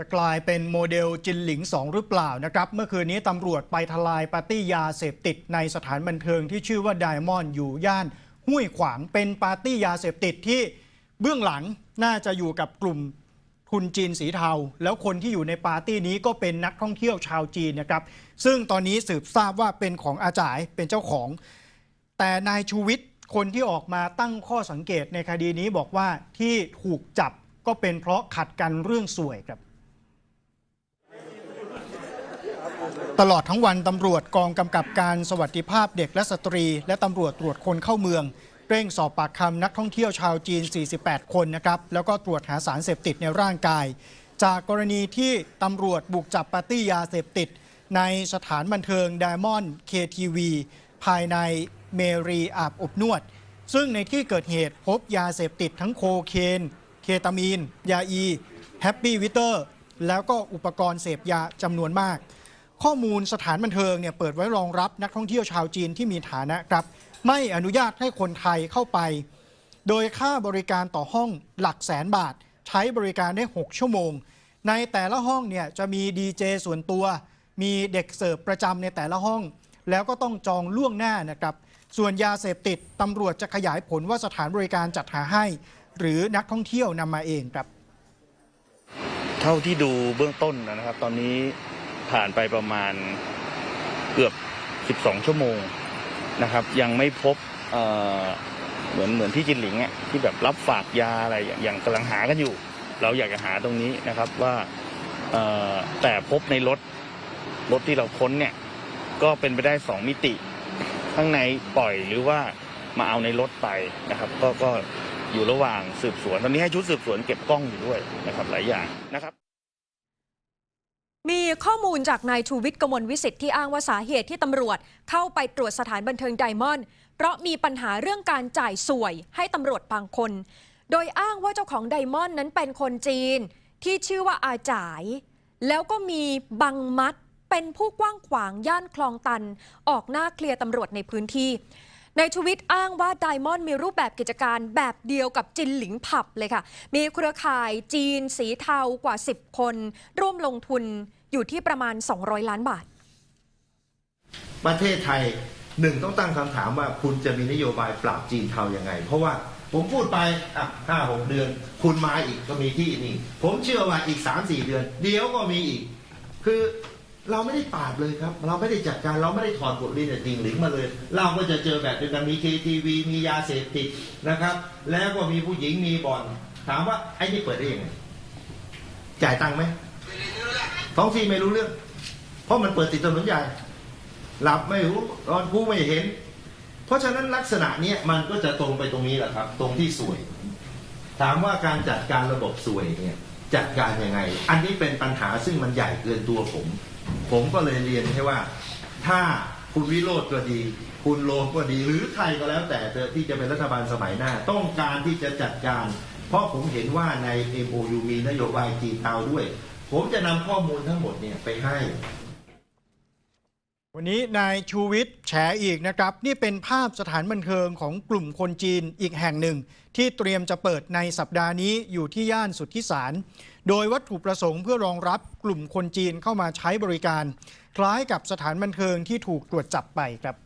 จะกลายเป็นโมเดลจินหลิง 2 หรือเปล่านะครับ เมื่อคืนนี้ตำรวจไปทลายปาร์ตี้ยาเสพติดในสถานบันเทิงที่ชื่อว่าไดมอนด์อยู่ย่านห้วยขวางเป็นปาร์ตี้ยาเสพติดที่เบื้องหลังน่าจะอยู่กับกลุ่มทุนจีนสีเทา แล้วคนที่อยู่ในปาร์ตี้นี้ก็เป็นนักท่องเที่ยวชาวจีนนะครับ ซึ่งตอนนี้สืบทราบว่าเป็นของอาจ่ายเป็นเจ้าของ แต่นายชูวิทย์คนที่ออกมาตั้งข้อสังเกตในคดีนี้บอกว่าที่ถูกจับก็เป็นเพราะขัดกันเรื่องสวยครับ ตลอดทั้งวันตำรวจกองกำกับการสวัสดิภาพเด็กและสตรี และตำรวจตรวจคนเข้าเมือง เร่งสอบปากคำนักท่องเที่ยวชาวจีน 48 คนนะครับ แล้วก็ตรวจหาสารเสพติดในร่างกาย จากกรณีที่ตำรวจบุกจับปาร์ตี้ยาเสพติด ในสถานบันเทิง Diamond KTV ภายในเมรีอาบอบนวด ซึ่งในที่เกิดเหตุพบยาเสพติดทั้งโคเคน เคตามีน ยาอี แฮปปี้วิเตอร์ แล้วก็อุปกรณ์เสพยาจำนวนมาก ข้อมูลสถานบันเทิงเนี่ยเปิดไว้รองรับนักท่องเที่ยวชาวจีนที่มีฐานะครับ ไม่อนุญาตให้คนไทยเข้าไป โดยค่าบริการต่อห้องหลักแสนบาท ใช้บริการได้ 6 ชั่วโมง ในแต่ละห้องเนี่ยจะมีดีเจส่วนตัว มีเด็กเสิร์ฟประจำในแต่ละห้อง แล้วก็ต้องจองล่วงหน้านะครับ ส่วนยาเสพติดตำรวจจะขยายผลว่าสถานบริการจัดหาให้ หรือนักท่องเที่ยวนำมาเองครับ เท่าที่ดูเบื้องต้นนะครับ ตอนนี้ ผ่านไปประมาณเกือบ 12 ชั่วโมงนะครับ ยังไม่พบเเหมือนเหมือนที่จินหลิงอะที่แบบรับฝากยาอะไรอย่างกำลังหากันอยู่ เราอยากจะหาตรงนี้นะครับว่าแต่พบในรถรถที่เราค้นเนี่ยก็เป็นไปได้สองมิติ ข้างในปล่อยหรือว่ามาเอาในรถไปนะครับ ก็ก็อยู่ระหว่างสืบสวน ตอนนี้ให้ชุดสืบสวนเก็บกล้องอยู่ด้วยนะครับหลายอย่างนะครับ มีข้อมูลจากนายชูวิทย์กมลวิสิทธิ์ที่อ้างว่าสาเหตุที่ตำรวจ เข้าไปตรวจสถานบันเทิงไดมอนด์เพราะมีปัญหาเรื่องการจ่ายสวยให้ตำรวจบางคน โดยอ้างว่าเจ้าของไดมอนด์นั้นเป็นคนจีน ที่ชื่อว่าอาจ่าย แล้วก็มีบังมัดเป็นผู้กว้างขวางย่านคลองตัน ออกหน้าเคลียร์ตำรวจในพื้นที่ ในชูวิทย์อ้างว่าไดมอนด์มีรูปแบบกิจการแบบเดียวกับจินหลิงผับเลยค่ะ มีเครือข่ายจีนสีเทากว่า 10 คน ร่วมลงทุนอยู่ที่ประมาณ 200 ล้านบาท ประเทศไทยหนึ่งต้องตั้งคำถามว่าคุณจะมีนโยบายปราบจีนเทายังไง เพราะว่าผมพูดไปอะห้าหกเดือน คุณมาอีกก็มีที่นี่ ผมเชื่อว่าอีกสามสี่เดือน เดี๋ยวก็มีอีก คือ เราไม่ได้ปราบเลยครับ เราไม่ได้จัดการเราไม่ได้ถอดบทเรียนจากจริงหลิงมาเลย เราก็จะเจอแบบเดียวกันมีเคทีวีมียาเสพติดนะครับ แล้วก็มีผู้หญิงมีบ่อน ถามว่าไอ้นี่เปิดได้ยังไงจ่ายตังค์ไหมท้องที่ไม่รู้เรื่อง เพราะมันเปิดติดถนนใหญ่ หลับไม่รู้นอนผู้ไม่เห็น เพราะฉะนั้นลักษณะเนี้ยมันก็จะตรงไปตรงนี้แหละครับ ตรงที่สวย ถามว่าการจัดการระบบสวยเนี่ยจัดการยังไง อันนี้เป็นปัญหาซึ่งมันใหญ่เกินตัวผม ผมก็เลยเรียนให้ว่า ถ้าคุณวิโรธก็ดี คุณโลมก็ดี หรือใครก็แล้วแต่ที่จะเป็นรัฐบาลสมัยหน้า ต้องการที่จะจัดการ เพราะผมเห็นว่าใน MOU มีนโยบายจีนเตาด้วย ผมจะนำข้อมูลทั้งหมดเนี่ยไปให้ วันนี้นายชูวิทย์แฉอีกนะครับ นี่เป็นภาพสถานบันเทิงของกลุ่มคนจีนอีกแห่งหนึ่ง ที่เตรียมจะเปิดในสัปดาห์นี้อยู่ที่ย่านสุทธิสาร โดยวัตถุประสงค์เพื่อรองรับกลุ่มคนจีนเข้ามาใช้บริการ คล้ายกับสถานบันเทิงที่ถูกตรวจจับไปครับ